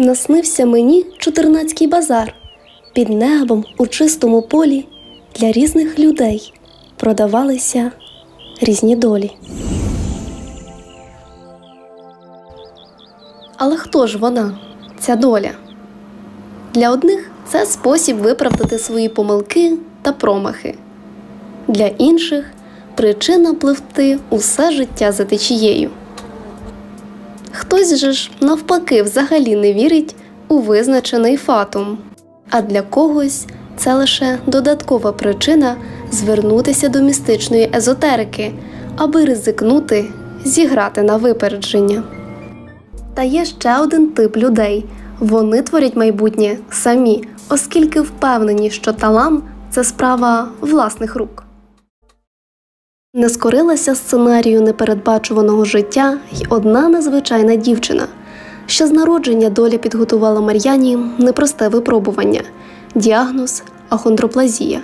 Наснився мені чотирнацький базар. Під небом у чистому полі для різних людей продавалися різні долі. Але хто ж вона, ця доля? Для одних це спосіб виправдати свої помилки та промахи. Для інших причина пливти усе життя за течією. Хтось же ж навпаки взагалі не вірить у визначений фатум, а для когось це лише додаткова причина звернутися до містичної езотерики, аби ризикнути зіграти на випередження. Та є ще один тип людей. Вони творять майбутнє самі, оскільки впевнені, що талант це справа власних рук. Не скорилася сценарію непередбачуваного життя й одна незвичайна дівчина. Ще з народження доля підготувала Мар'яні непросте випробування діагноз ахондроплазія,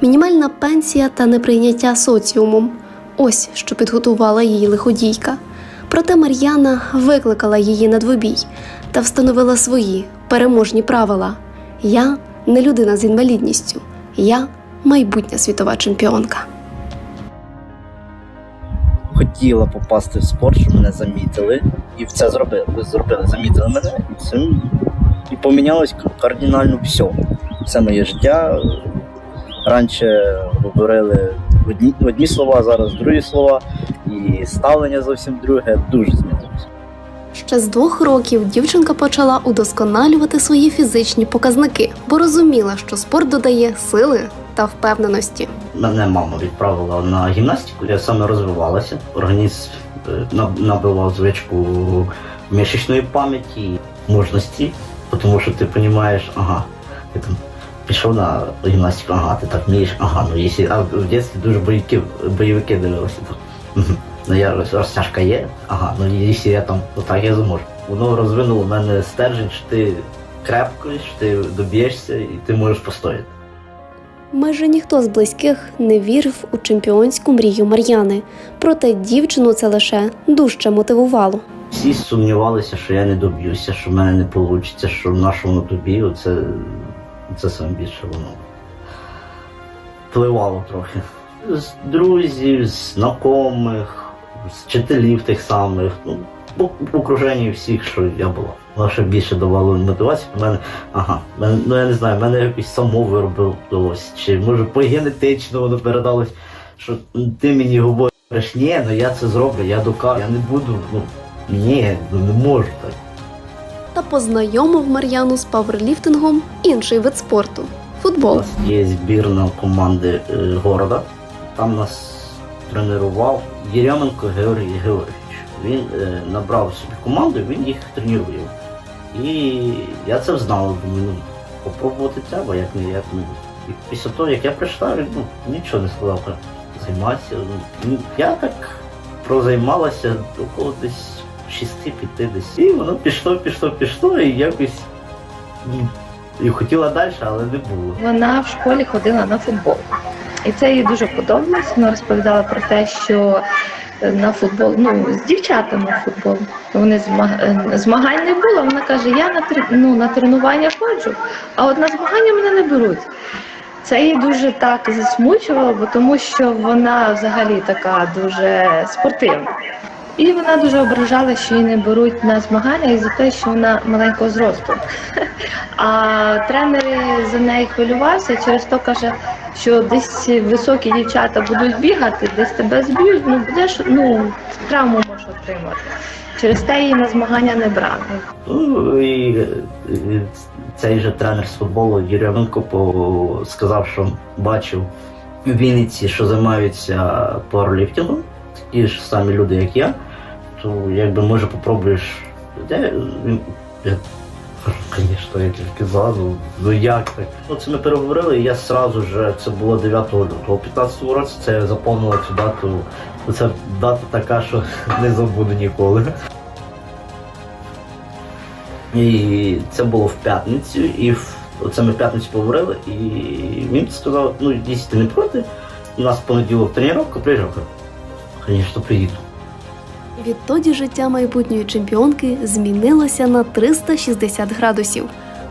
мінімальна пенсія та неприйняття соціумом. Ось що підготувала її лиходійка. Проте Мар'яна викликала її на двобій та встановила свої переможні правила: я не людина з інвалідністю, я майбутня світова чемпіонка. Хотіла попасти в спорт, щоб мене замітили. І це зробили. Зробили, замітили мене, і це і помінялось кардинально все. Все моє життя. Раніше говорили одні, одні слова, зараз другі слова, і ставлення зовсім друге дуже змінилося. Ще з двох років дівчинка почала удосконалювати свої фізичні показники, бо розуміла, що спорт додає сили та впевненості. Мене мама відправила на гімнастику, я саме розвивалася. Організм е, набивав звичку мишечної пам'яті, мужності, тому що ти розумієш, ага, ти там пішов на гімнастику, ага, ти так вмієш, ага, ну якщо, а в дитинстві дуже бойовики, бойовики дивилися. так, Ну я розтяжка є, ага, ну якщо я там, ну так я зможу. Воно розвинуло в мене стержень, що ти крепко, що ти доб'єшся і ти можеш постояти. Майже ніхто з близьких не вірив у чемпіонську мрію Мар'яни, проте дівчину це лише дужче мотивувало. Всі сумнівалися, що я не доб'юся, що в мене не вийде, що в нашому тобі це, це саме більше воно впливало трохи. З друзів, з знайомих, з вчителів тих самих, ну, в в окруженні всіх, що я була. Воно ще більше давало мотивацію. У мене, ага, мене, ну я не знаю, мене якось само виробилось. Чи може по генетично воно передалось, що ти мені говориш, ні, ну я це зроблю, я докажу, я не буду, ну ні, ну не можу так. Та познайомив Мар'яну з паверліфтингом інший вид спорту У футбол. нас є збірна команди е, города. Там нас тренував Єрьоменко Георгій Георгійович. Він е, набрав собі команду, він їх тренує. І я це знав, думаю, ну, попробувати треба, як не як не. І після того, як я прийшла, він ну, нічого не сказав, займатися. Ну, я так прозаймалася около десь 6-5 десь. І воно пішло, пішло, пішло, і якось ну, і хотіла далі, але не було. Вона в школі ходила на футбол. І це їй дуже подобалось. Вона розповідала про те, що на футбол, ну, з дівчатами футбол. Вони е, змагань не було. Вона каже, я на, ну, на тренування ходжу, а от на змагання мене не беруть. Це її дуже так засмучувало, бо тому що вона взагалі така дуже спортивна. І вона дуже ображала, що її не беруть на змагання і за те, що вона маленького зросту. А тренери за неї хвилювався, через то каже, що десь високі дівчата будуть бігати, десь тебе зб'ють, ну будеш ну травму можеш отримати. Через те її на змагання не брали. Ну і, цей же тренер з футболу Єрьоменко сказав, що бачив в Вінниці, що займаються пауерліфтингом, ті ж самі люди, як я, то якби може попробуєш. Він я, Звісно, я тільки зразу, ну як так? Ну це ми переговорили, і я зразу ж, це було 9 лютого 15 році, це я заповнила цю дату. Це дата така, що не забуду ніколи. І це було в п'ятницю, і в оце ми в п'ятницю поговорили, і він сказав, ну якщо ти не проти, у нас в понеділок тренування, приїжджав. Звісно, приїду. Відтоді життя майбутньої чемпіонки змінилося на 360 градусів.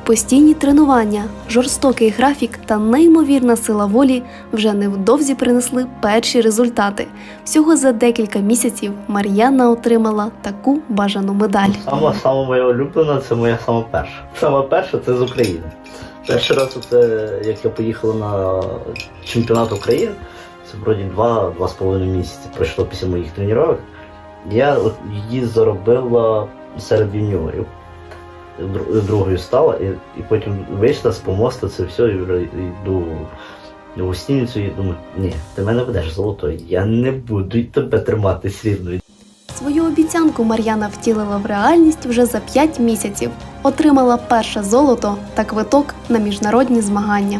Постійні тренування, жорстокий графік та неймовірна сила волі вже невдовзі принесли перші результати. Всього за декілька місяців Мар'яна отримала таку бажану медаль. Сама сама моя улюблена це моя сама перша. Сама перша це з України. Перший раз це як я поїхала на чемпіонат України, вроді два-два з половиною місяці пройшло після моїх тренувань. Я її заробила серед юніорів. Дру- Другою стала, і, і потім вийшла з помосту, це все, і йду в гостиницю і думаю, ні, ти мене будеш золотою, я не буду тебе тримати срібною. Свою обіцянку Мар'яна втілила в реальність вже за 5 місяців. Отримала перше золото та квиток на міжнародні змагання.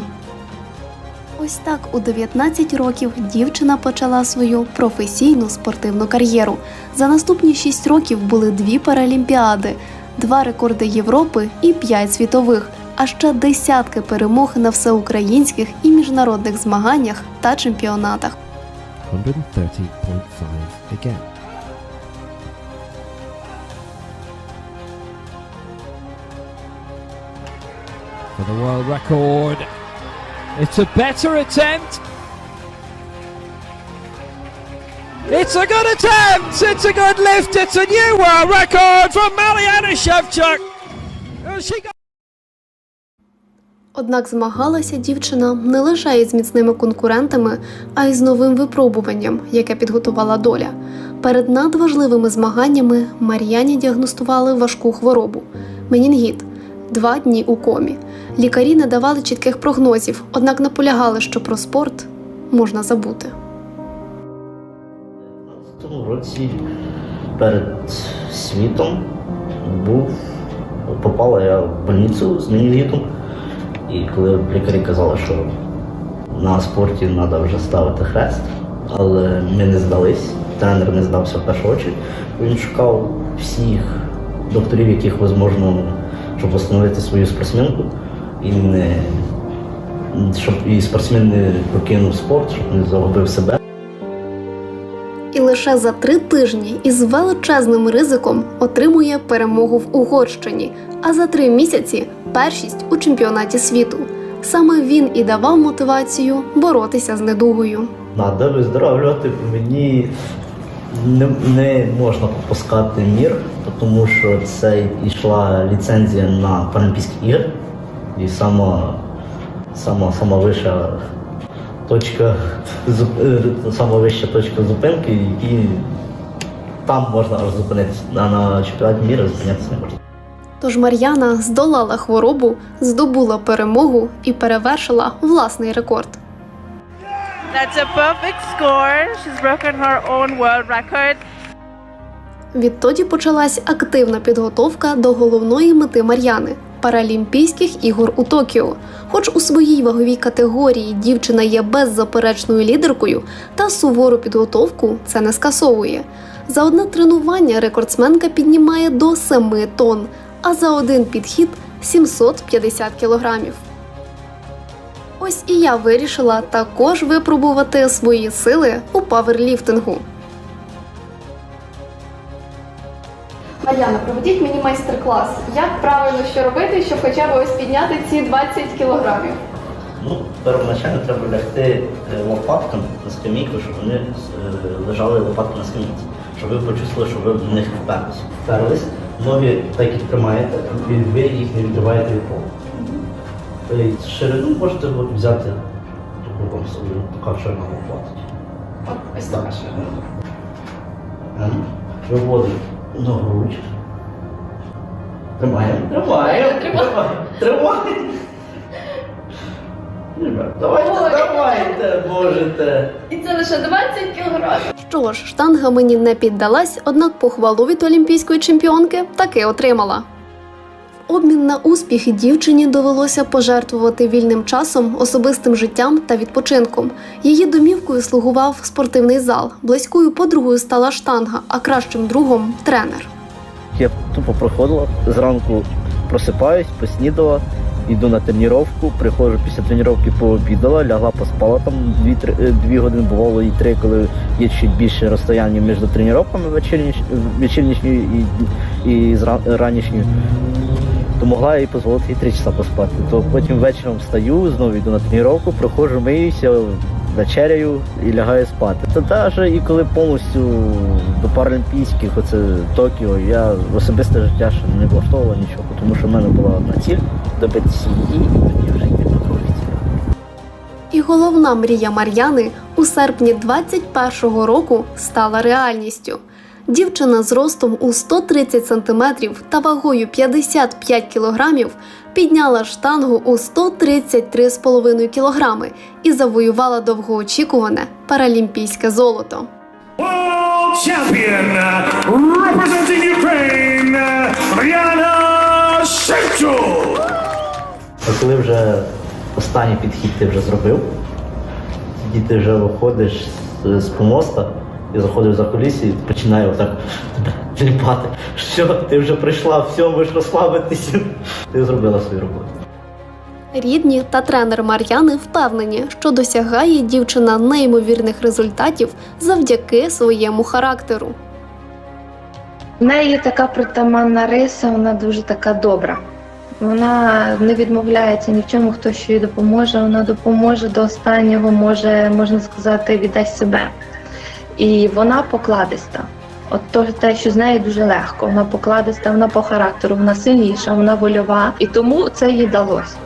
Ось так у 19 років дівчина почала свою професійну спортивну кар'єру. За наступні 6 років були дві паралімпіади, два рекорди Європи і 5 світових, а ще десятки перемог на всеукраїнських і міжнародних змаганнях та чемпіонатах. 130.5 again. For the world record. It's a better attempt. It's a good attempt. It's a good lift. It's a new world record from Mariana Shevchuk. She got Однак змагалася дівчина не лише із міцними конкурентами, а й з новим випробуванням, яке підготувала доля. Перед надважливими змаганнями Мар'яні діагностували важку хворобу менінгіт два дні у комі. Лікарі не давали чітких прогнозів, однак наполягали, що про спорт можна забути. Тому році перед світом був, попала я в больницю з менінгітом. І коли лікарі казали, що на спорті треба вже ставити хрест, але ми не здались, тренер не здався в першу чергу. Він шукав всіх докторів, яких можливо, щоб встановити свою спортсменку. І не щоб і спортсмен не покинув спорт, щоб не загубив себе. І лише за три тижні із величезним ризиком отримує перемогу в Угорщині, а за три місяці першість у чемпіонаті світу. Саме він і давав мотивацію боротися з недугою. Надо виздоровлювати, мені не, не можна попускати мір, тому що це йшла ліцензія на Паралімпійські ігри. І сама, сама, сама вища точка, е, сама вища точка зупинки, і там можна аж зупинитися. А на чемпіонаті міра зупинятися не можна. Тож Мар'яна здолала хворобу, здобула перемогу і перевершила власний рекорд. That's a perfect score. She's broken her own world record. Відтоді почалась активна підготовка до головної мети Мар'яни Паралімпійських ігор у Токіо. Хоч у своїй ваговій категорії дівчина є беззаперечною лідеркою, та сувору підготовку це не скасовує. За одне тренування рекордсменка піднімає до 7 тонн, а за один підхід 750 кілограмів. Ось і я вирішила також випробувати свої сили у паверліфтингу. Мар'яна, проведіть мені майстер-клас. Як правильно що робити, щоб хоча б ось підняти ці 20 кілограмів? Ну, первоначально треба лягти е, лопаткам на скамійку, щоб вони е, лежали лопатки на скамійці. Щоб ви почувствували, що ви в них вперлися. Вперлись, ноги так і тримаєте, і ви їх не відриваєте від полу. Ширину можете взяти таку вам собі, така ширина лопатки. Ось така Ем, Виводимо на грудь. Тримаємо. Тримаємо. Тримаємо. Тримаємо. Давайте, Ой. давайте, можете. І це лише 20 кілограмів. Що ж, штанга мені не піддалась, однак похвалу від олімпійської чемпіонки таки отримала. Обмін на успіх дівчині довелося пожертвувати вільним часом, особистим життям та відпочинком. Її домівкою слугував спортивний зал. Близькою подругою стала штанга, а кращим другом тренер. Я тупо проходила, зранку просипаюсь, поснідала йду на тренування, приходжу після тренування пообідала, лягла, поспала там 2 години, бувало і 3, коли є чуть більше розстояння між тренуваннями вечірніш, вечірнішньою і, і ранішньою. То могла їй дозволити і 3 часа поспати. То потім вечором встаю, знову йду на тренування, проходжу, миюся, вечеряю і лягаю спати. Та навіть і коли повністю до Паралімпійських, оце Токіо, я особисте життя ще не влаштовував нічого, тому що в мене була одна ціль добитися її і тоді вже йти по другій. І головна мрія Мар'яни у серпні 21-го року стала реальністю. Дівчина з ростом у 130 см та вагою 55 кг підняла штангу у 133,5 кг і завоювала довгоочікуване паралімпійське золото. World champion, representing Ukraine, коли вже останній підхід ти вже зробив, тоді ти вже виходиш з помоста і заходиш за кулісі і починає отак тріпати. Що, ти вже прийшла, все, можеш розслабитися. Ти зробила свою роботу. Рідні та тренер Мар'яни впевнені, що досягає дівчина неймовірних результатів завдяки своєму характеру. В неї така притаманна риса, вона дуже така добра. Вона не відмовляється ні в чому, хто що їй допоможе. Вона допоможе до останнього, може, можна сказати, віддасть себе. І вона покладиста. От то те, що з нею дуже легко. Вона покладиста, вона по характеру, вона сильніша, вона вольова. І тому це їй далося.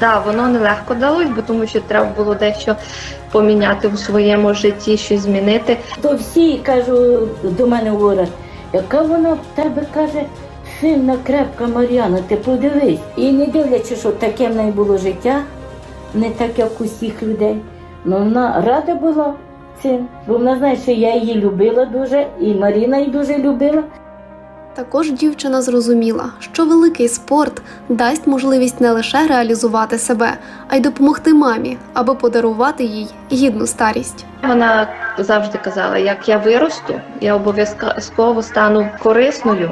Да, воно нелегко далось, бо тому що треба було дещо поміняти у своєму житті, щось змінити. То всі кажу до мене говорять, яка вона в тебе каже, сильна, крепка Мар'яна, ти подивись. І не дивлячись, що таке в неї було життя, не так, як у всіх людей. Ну вона рада була цим, бо вона знає, що я її любила дуже, і Маріна її дуже любила. Також дівчина зрозуміла, що великий спорт дасть можливість не лише реалізувати себе, а й допомогти мамі, аби подарувати їй гідну старість. Вона завжди казала, як я виросту, я обов'язково стану корисною,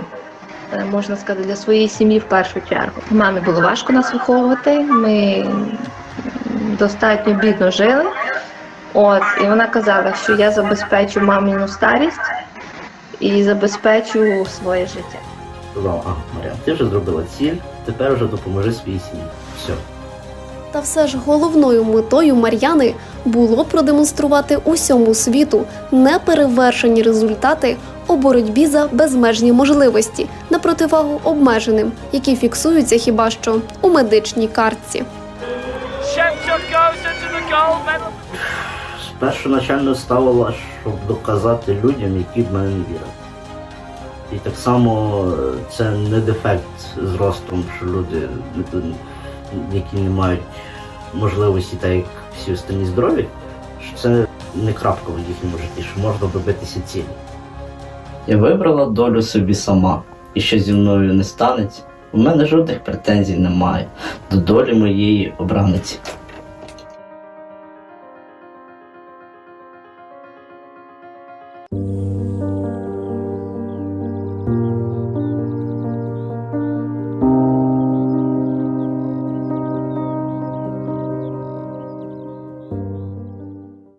е, можна сказати, для своєї сім'ї в першу чергу. Мамі було важко нас виховувати. Ми достатньо бідно жили. От, і вона казала, що я забезпечу мамину старість і забезпечу своє життя. Сказала, а, Маріан, ти вже зробила ціль, тепер вже допоможи своїй сім'ї. Все. Та все ж головною метою Мар'яни було продемонструвати усьому світу неперевершені результати у боротьбі за безмежні можливості на противагу обмеженим, які фіксуються хіба що у медичній картці. Shevchuk goes into the gold medal. Спершу начально ставила, щоб доказати людям, які в мене не вірять. І так само е, це не дефект з ростом, що люди, які не мають можливості, так як всі останні здорові, що це не крапка в їхньому житті, що можна добитися цілі. Я вибрала долю собі сама, і що зі мною не станеться, у мене жодних претензій немає до долі моєї обраниці.